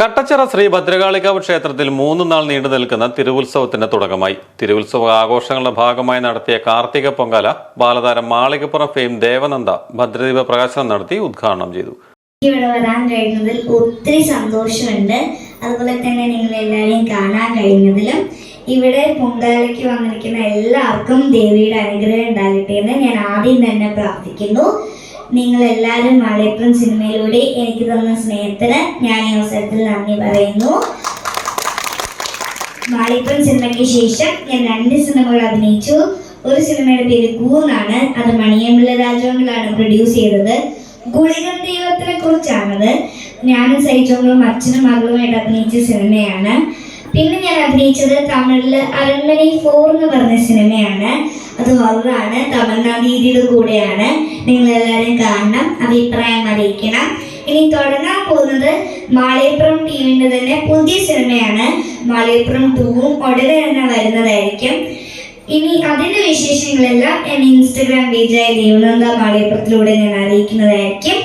കട്ടച്ചിറ ശ്രീ ഭദ്രകാളികാവ് ക്ഷേത്രത്തിൽ മൂന്ന് നാൾ നീണ്ടു നിൽക്കുന്ന തിരുവുത്സവത്തിന് തുടക്കമായി. തിരുവുത്സവ ആഘോഷങ്ങളുടെ ഭാഗമായി നടത്തിയ കാർത്തിക പൊങ്കാല ബാലതാരം മാളികപ്പുറം ഫെയിം ദേവനന്ദ ഭദ്രദീപ പ്രകാശനം നടത്തി ഉദ്ഘാടനം ചെയ്തു. ഇവിടെ വരാൻ കഴിഞ്ഞതിൽ ഒത്തിരി സന്തോഷമുണ്ട്. അതുപോലെ തന്നെ നിങ്ങൾ എല്ലാവരെയും കാണാൻ കഴിഞ്ഞതിലും ഇവിടെ പൊങ്കാലയ്ക്ക് വന്നിരിക്കുന്ന എല്ലാവർക്കും ദേവിയുടെ അനുഗ്രഹം ഉണ്ടാകട്ടെ എന്ന് ഞാൻ ആദ്യം തന്നെ പ്രാർത്ഥിക്കുന്നു. നിങ്ങൾ എല്ലാവരും മലയപ്പുറം സിനിമയിലൂടെ എനിക്ക് തന്ന സ്നേഹത്തിന് ഞാൻ ഈ അവസരത്തിൽ നന്ദി പറയുന്നു. മാളിപ്പുറം സിനിമയ്ക്ക് ശേഷം ഞാൻ രണ്ട് സിനിമകൾ അഭിനയിച്ചു. ഒരു സിനിമയുടെ പേര് കൂന്നാണ് അത് മണിയമ്പിള്ള രാജവങ്ങളാണ് പ്രൊഡ്യൂസ് ചെയ്തത്. ഗുളികൻ ദൈവത്തിനെ കുറിച്ചാണത്. ഞാനും സൈജോങ്ങളും അച്ഛനും മകളുമായിട്ട് അഭിനയിച്ച സിനിമയാണ്. പിന്നെ ഞാൻ അഭിനയിച്ചത് തമിഴിൽ അരൺമണി ഫോർ എന്ന് പറഞ്ഞ സിനിമയാണ്. അത് ഹൊററാണ് തമിഴ്നാടീരിയുടെ കൂടെയാണ്. നിങ്ങൾ എല്ലാവരും കാണണം. അഭിപ്രായം അറിയിക്കണം. ഇനി തുടങ്ങാൻ പോകുന്നത് മാളിയപ്പുറം ടീമിന്റെ തന്നെ പുതിയ സിനിമയാണ്. മാളിയപ്പുറം ടൂവും ഉടനെ തന്നെ വരുന്നതായിരിക്കും. ഇനി അതിന്റെ വിശേഷങ്ങളെല്ലാം ഞാൻ ഇൻസ്റ്റഗ്രാം പേജായ ദേവനന്ദ മാളിയപ്പുറത്തിലൂടെ ഞാൻ അറിയിക്കുന്നതായിരിക്കും.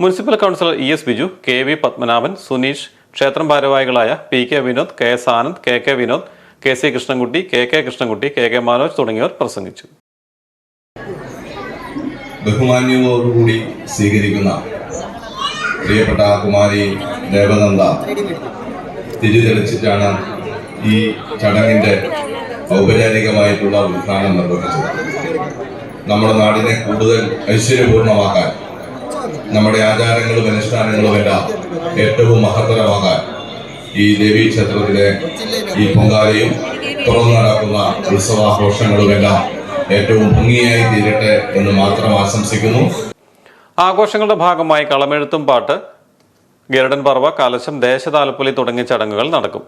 Municipal councillor E S Biju K V Padmanabhan Suneesh ക്ഷേത്രം ഭാരവാഹികളായ P K Vinod K S Anand K K Vinod K C Krishnankutty K K Krishnankutty K K Manoj തുടങ്ങിയവർ പ്രസംഗിച്ചു. ബഹുമാന്യവോടുകൂടി സ്വീകരിക്കുന്ന പ്രിയപ്പെട്ട കുമാരി ദേവനന്ദ തിരിതെളിച്ചിട്ടാണ് ഈ ചടങ്ങിന്റെ ഔപചാരികമായിട്ടുള്ള ഉദ്ഘാടനം നിർവഹിച്ചത്. നമ്മുടെ നാടിനെ കൂടുതൽ ഐശ്വര്യപൂർണമാക്കാൻ നമ്മുടെ ആചാരങ്ങളും അനുഷ്ഠാനങ്ങളും എല്ലാം ഏറ്റവും മഹത്തരമാകാൻ ഈ ദേവീ ക്ഷേത്രത്തിലെ ഈ പൊങ്കാലയും തുറന്നു നടക്കുന്ന ഉത്സവാഘോഷങ്ങളുമെല്ലാം ഏറ്റവും ഭംഗിയായി തീരട്ടെ എന്ന് മാത്രം ആശംസിക്കുന്നു. ആഘോഷങ്ങളുടെ ഭാഗമായി കളമെഴുത്തും പാട്ട് ഗരുഡൻ പർവ കലശം ദേശതാലപ്പൊലി തുടങ്ങിയ ചടങ്ങുകൾ നടക്കും.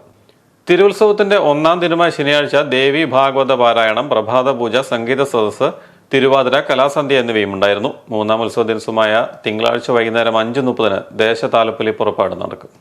തിരുത്സവത്തിന്റെ ഒന്നാം ദിനമായ ശനിയാഴ്ച ദേവി ഭാഗവത പാരായണം പ്രഭാത പൂജ സംഗീത സദസ്സ് തിരുവാതിര കലാസന്ധ്യ എന്നിവയും ഉണ്ടായിരുന്നു. മൂന്നാം ഉത്സവ ദിവസമായ തിങ്കളാഴ്ച വൈകുന്നേരം അഞ്ച് മുപ്പതിന് ദേശതാലപ്പൊലി പുറപ്പാട് നടക്കും.